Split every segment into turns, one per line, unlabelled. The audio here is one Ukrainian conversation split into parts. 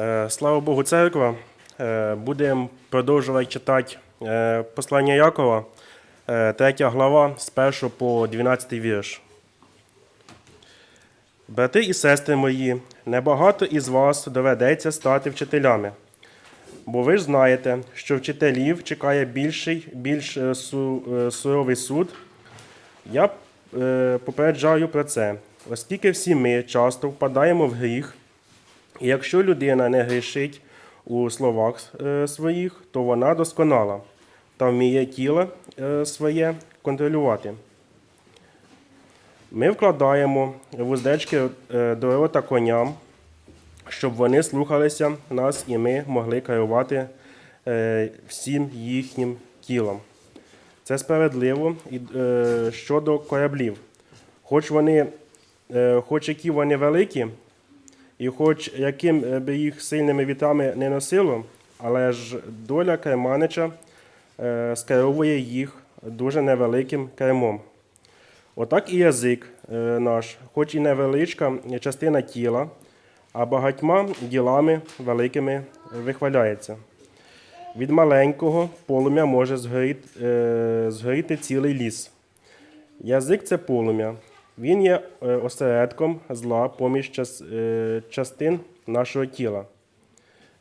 Е, Слава Богу, церква. Е, Будемо продовжувати читати е, послання Якова, е, 3 глава з 1 по 12 вірш. Брати і сестри мої, небагато із вас доведеться стати вчителями. Бо ви ж знаєте, що вчителів чекає більший, більш су- суровий суд. Я попереджаю про це, оскільки всі ми часто впадаємо в гріх, якщо людина не грішить у словах е, своїх, то вона досконала та вміє тіло е, своє контролювати. Ми вкладаємо вуздечки е, до рота коням, щоб вони слухалися нас і ми могли керувати всім їхнім тілом. Це справедливо щодо кораблів. Хоч вони, хоч які вони великі, і хоч яким е, би їх сильними вітрами не носило, але ж доля керманича е, скеровує їх дуже невеликим кермом. Отак і язик е, наш, хоч і невеличка частина тіла, а багатьма ділами великими вихваляється. Від маленького полум'я може згоріти, згоріти цілий ліс. Язик це полум'я. Він є е, осередком зла поміж е, частин нашого тіла.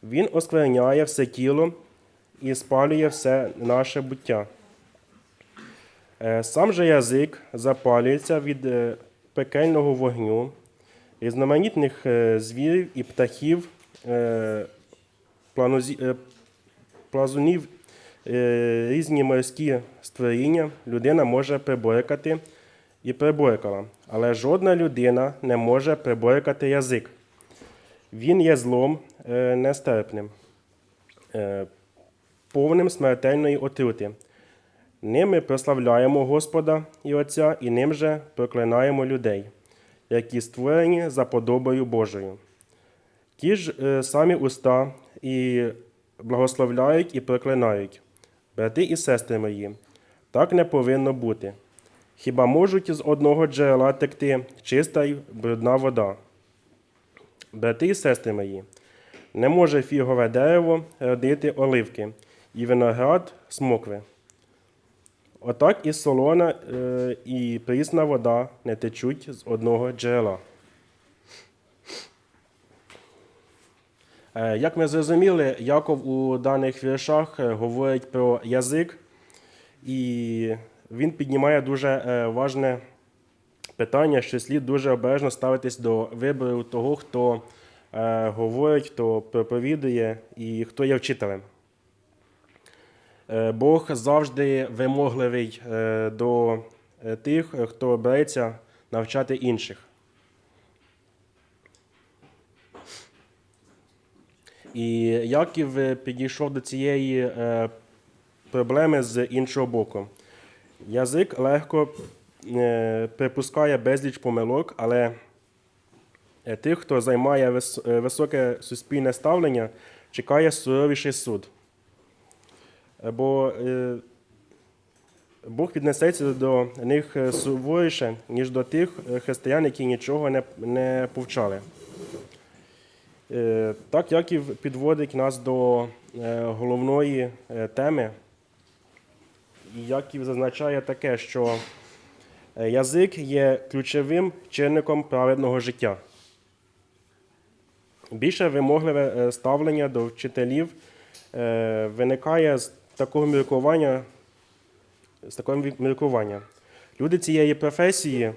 Він оскверняє все тіло і спалює все наше буття. Е, Сам же язик запалюється від пекельного вогню, різноманітних звірів і птахів, плазунів, різні морські створіння людина може приборкати і приборкала. Але жодна людина не може приборкати язик. Він є злом е, нестерпним, е, повним смертельної отрути. Ним ми прославляємо Господа і Отця, і ним же проклинаємо людей, які створені за подобою Божою. Ті ж е, самі уста і благословляють і проклинають. Брати і сестри мої, так не повинно бути. Хіба можуть з одного джерела текти чиста й брудна вода? Брати і сестри мої, не може фігове дерево родити оливки, і виноград смокви. Отак і солона е, і прісна вода не течуть з одного джерела. Е, Як ми зрозуміли, Яков у даних віршах е, говорить про язик, і він піднімає дуже е, важне питання, що слід дуже обережно ставитись до вибору того, хто е, говорить, хто проповідує і хто є вчителем. Е, Бог завжди вимогливий до тих, хто береться навчати інших. І Яків підійшов до цієї проблеми з іншого боку. Язик легко е, припускає безліч помилок, але е, тих, хто займає е, високе суспільне ставлення, чекає суровіший суд. Бо Бог віднесеться до них суворіше, ніж до тих християн, які нічого не, не повчали. Так, Яків підводить нас до головної теми. Яків зазначає таке, що е, язик є ключовим чинником праведного життя. Більше вимогливе е, ставлення до вчителів е, виникає з такого міркування, з такого міркування. Люди цієї професії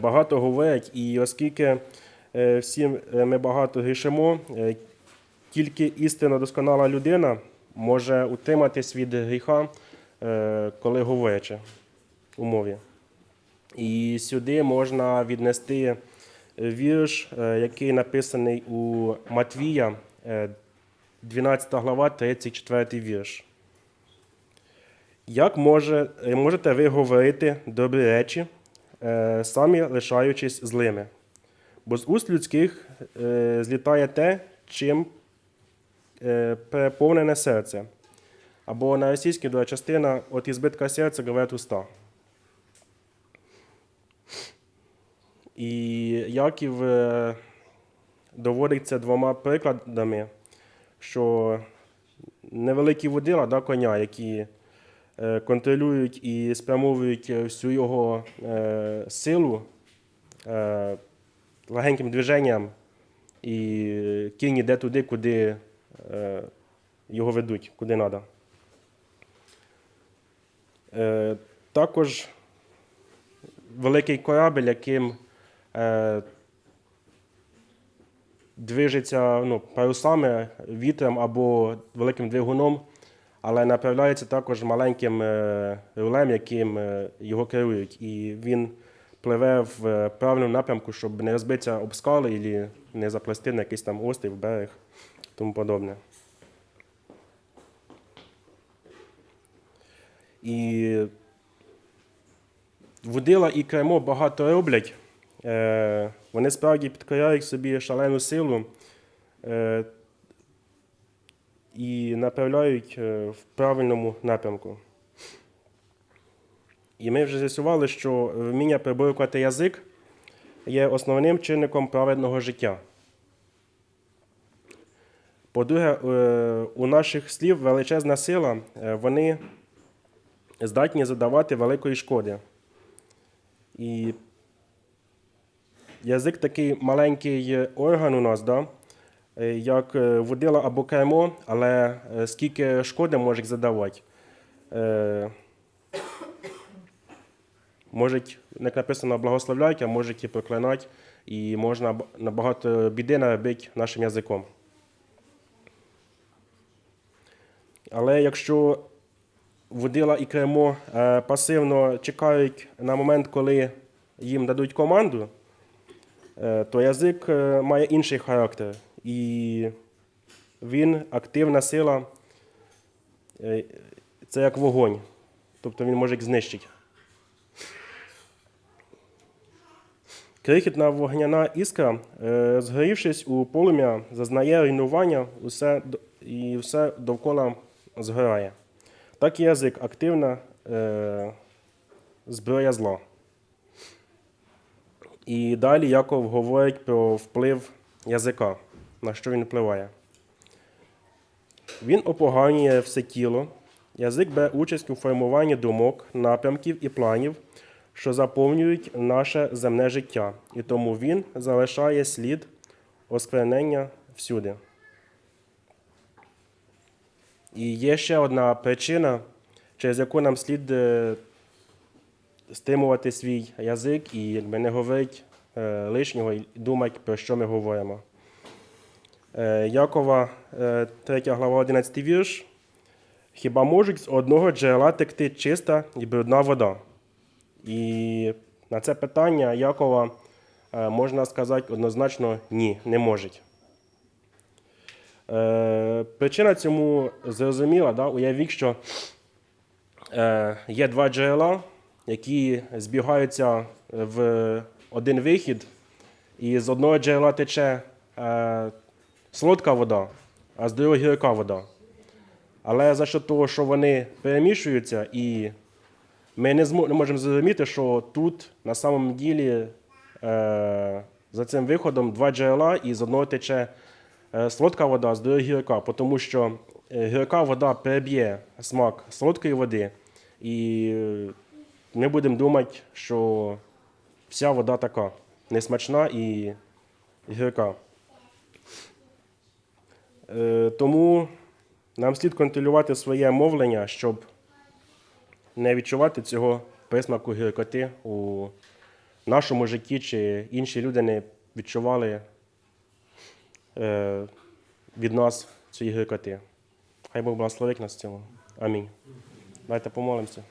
багато говорять, і оскільки всі ми багато грішимо, тільки істинно досконала людина може утриматись від гріха, е, коли говорячи у мові. І сюди можна віднести вірш, е, який написаний у Матвія, е, 12 глава, 34 вірш. Як може, е, можете ви говорити добрі речі, е, самі лишаючись злими? Бо з уст людських е, злітає те, чим е, переповнене серце. Або на російській друга частина от ізбитка серця говорять уста. І Яків е, доводиться двома прикладами, що невеликі водила да, коня, які е, контролюють і спрямовують всю його е, силу е, легеньким движенням, і кінь іде туди, куди е, його ведуть, куди треба. Е, також великий корабль, яким е, движеться ну, парусами, вітром або великим двигуном, але направляється також маленьким е, рулем, яким його керують. І він пливе в правильному напрямку, щоб не розбитися об скали і не заплести на якийсь там острів, берег тому подобне. І Водила і кермо багато роблять. Е, вони справді підкоряють собі шалену силу е, і направляють е, в правильному напрямку. І ми вже з'ясували, що вміння приборкувати язик є основним чинником праведного життя. По-друге, у наших слів величезна сила, вони здатні задавати великої шкоди. І язик такий маленький орган у нас, да? е, як е, водила або кермо, але е, скільки шкоди може задавати. Можуть, як написано, благословляють, а можуть і проклинати, і можна набагато біди наробити нашим язиком. Але якщо водила і кермо е, пасивно чекають на момент, коли їм дадуть команду, е, то язик е, має інший характер. І він активна сила, це як вогонь. Тобто він може їх знищити. Крихітна вогняна іскра, згорівшись у полум'я, зазнає руйнування усе, і все довкола згорає. Так і язик активна е, зброя зла. І далі Яков говорить про вплив язика, на що він впливає. Він опоганює все тіло. Язик бере участь у формуванні думок, напрямків і планів, що заповнюють наше земне життя, і тому він залишає слід осквернення всюди. І є ще одна причина, через яку нам слід е, стримувати свій язик і якби не говорити е, лишнього і думати, про що ми говоримо. Е, Якова, е, 3 глава, 11 вірш. Хіба можуть з одного джерела текти чиста і брудна вода? І на це питання Якова можна сказати однозначно ні, не можуть. Е, причина цьому зрозуміла, да? уявіть, що е, є два джерела, які збігаються в один вихід, і з одного джерела тече е, солодка вода, а з другого гірка вода. Але за що того, що вони перемішуються, і ми не, не можемо зрозуміти, що тут на самом ділі е, за цим виходом два джерела, і з одного тече солодка вода, з другого гірка, тому що е, гірка вода переб'є смак солодкої води, і е, ми будемо думати, що вся вода така несмачна і гірка. Е, Тому нам слід контролювати своє мовлення, щоб не відчувати цього присмаку гіркоти у нашому житті, чи інші люди не відчували е, від нас цієї гіркоти. Хай Бог благословить нас в цьому. Амінь. Давайте помолимося.